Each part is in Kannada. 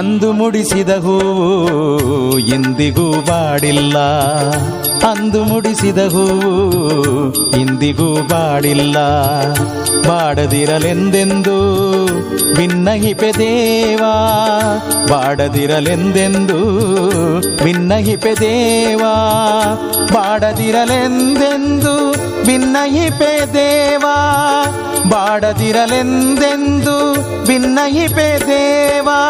ಅಂದು ಮುಡಿಸಿದ ಹೂವು ಇಂದಿಗೂ ಬಾಡಿಲ್ಲ. ಅಂದು ಮುಡಿಸಿದ ಹೂವು ಇಂದಿಗೂ ಬಾಡಿಲ್ಲ. ಬಾಡದಿರಲೆಂದೆಂದು ಭಿನ್ನಹಿಪೆ ದೇವಾ. ಬಾಡದಿರಲೆಂದೆಂದು ಭಿನ್ನಹಿಪೆ ದೇವಾ. ಬಾಡದಿರಲೆಂದೆಂದು ಭಿನ್ನಹಿಪೆ ದೇವಾ. ಬಾಡದಿರಲೆಂದೆಂದು ಭಿನ್ನಹಿಪೆ ದೇವಾ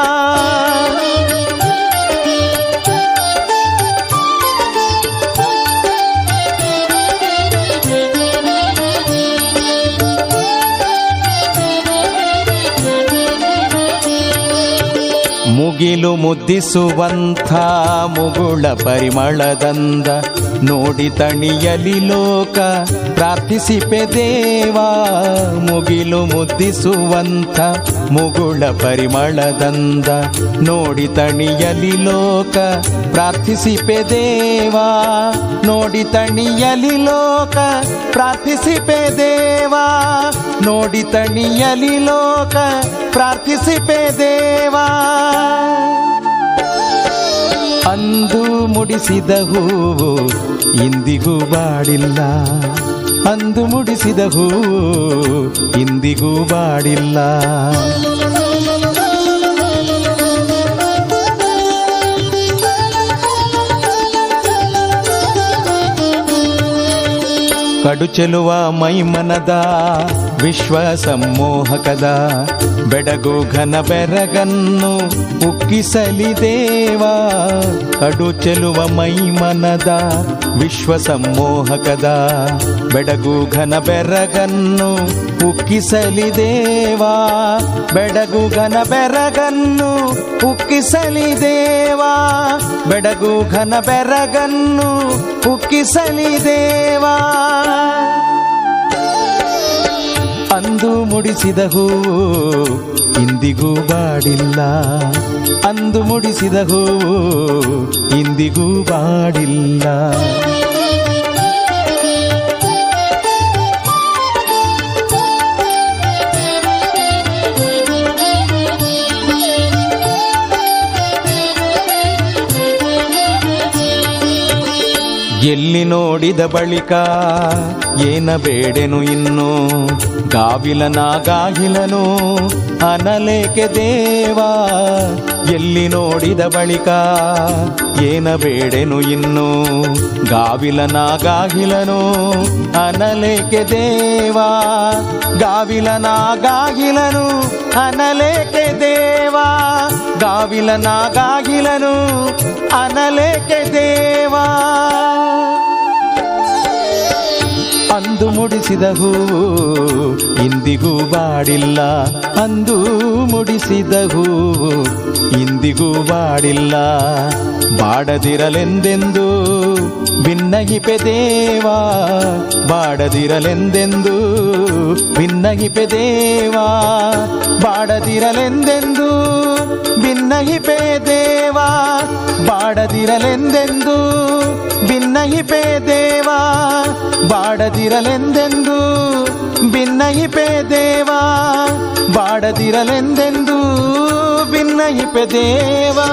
ಮುಗಿಲು ಮುದ್ದಿಸುವಂಥ ಮುಗುಳ ಪರಿಮಳದಂದ ನೋಡಿ ತಣಿಯಲಿ ಲೋಕ ಪ್ರಾರ್ಥಿಸಿಪೆ ದೇವಾ. ಮುಗಿಲು ಮುದ್ದಿಸುವಂಥ ಮುಗುಳ ಪರಿಮಳದಂದ ನೋಡಿ ತಣಿಯಲಿ ಲೋಕ ಪ್ರಾರ್ಥಿಸಿಪೆ ದೇವಾ. ನೋಡಿ ತಣಿಯಲಿ ಲೋಕ ಪ್ರಾರ್ಥಿಸಿಪೆ ದೇವಾ. ನೋಡಿ ತಣಿಯಲಿ ಲೋಕ ಪ್ರಾರ್ಥಿಸಿಪೆ ದೇವಾ. ಅಂದು ಮುಡಿಸಿದ ಹೂವು ಇಂದಿಗೂ ಬಾಡಿಲ್ಲ. ಅಂದು ಮುಡಿಸಿದ ಹೂವು ಇಂದಿಗೂ ಬಾಡಿಲ್ಲ. ಕಡು ಚೆಲುವ ಮೈಮನದ, ವಿಶ್ವ ಸಮ್ಮೋಹಕದ ಬೆಡಗು ಘನ ಬೆರಗನ್ನು ಉಕ್ಕಿಸಲಿ ದೇವಾ. ಕಡು ಚೆಲುವ ಮೈಮನದ, ವಿಶ್ವ ಸಮ್ಮೋಹಕದ ಬೆಡಗು ಘನ ಬೆರಗನ್ನು ಉಕ್ಕಿಸಲಿ ದೇವಾ. ಬೆಡಗು ಘನ ಬೆರಗನ್ನು ಉಕ್ಕಿಸಲಿ ದೇವಾ. ಬೆಡಗು ಘನ ಬೆರಗನ್ನು ಉಕ್ಕಿಸಲಿ ದೇವಾ. ಅಂದು ಮುಡಿಸಿದ ಹೂವು ಇಂದಿಗೂ ಬಾಡಿಲ್ಲ. ಅಂದು ಮುಡಿಸಿದ ಹೂವು ಇಂದಿಗೂ ಬಾಡಿಲ್ಲ. ಎಲ್ಲಿ ನೋಡಿದ ಬಳಿಕ ಏನ ಬೇಡೆನು ಇನ್ನು? ಗಾವಿಲನಾಗಾಗಿಲನು ಅನಲೇಕೆ ದೇವಾ? ಎಲ್ಲಿ ನೋಡಿದ ಬಳಿಕ ಏನ ಬೇಡೆನು ಇನ್ನು? ಗಾವಿಲನಾಗಾಗಿಲನು ಅನಲೇಕೆ ದೇವಾ? ಗಾವಿಲನಾಗಾಗಿಲನು ಅನಲೇಕೆ ದೇವಾ? ಗಾವಿಲನಾಗಾಗಿಲನು ಅನಲೇಕೆ ದೇವಾ? ಅಂದು ಮುಡಿಸಿದ ಹೂವು ಇಂದಿಗೂ ಬಾಡಿಲ್ಲ. ಅಂದು ಮುಡಿಸಿದ ಹೂವು ಇಂದಿಗೂ ಬಾಡಿಲ್ಲ. ಬಾಡದಿರಲೆಂದೆಂದು ಭಿನ್ನಗಿಪೆ ದೇವಾ? ಬಾಡದಿರಲೆಂದೆಂದು ಭಿನ್ನಗಿಪೆ ದೇವಾ? ಬಾಡದಿರಲೆಂದೆಂದು ಭಿನ್ನಹಿಪೆ ದೇವಾ ಬಾಡದಿರಲೆಂದೆಂದು ಭಿನ್ನಹಿಪೆ ದೇವಾ ಬಾಡದಿರಲೆಂದೆಂದು ಭಿನ್ನಹಿಪೆ ದೇವಾ ಬಾಡದಿರಲೆಂದೆಂದು ಭಿನ್ನಹಿಪೆ ದೇವಾ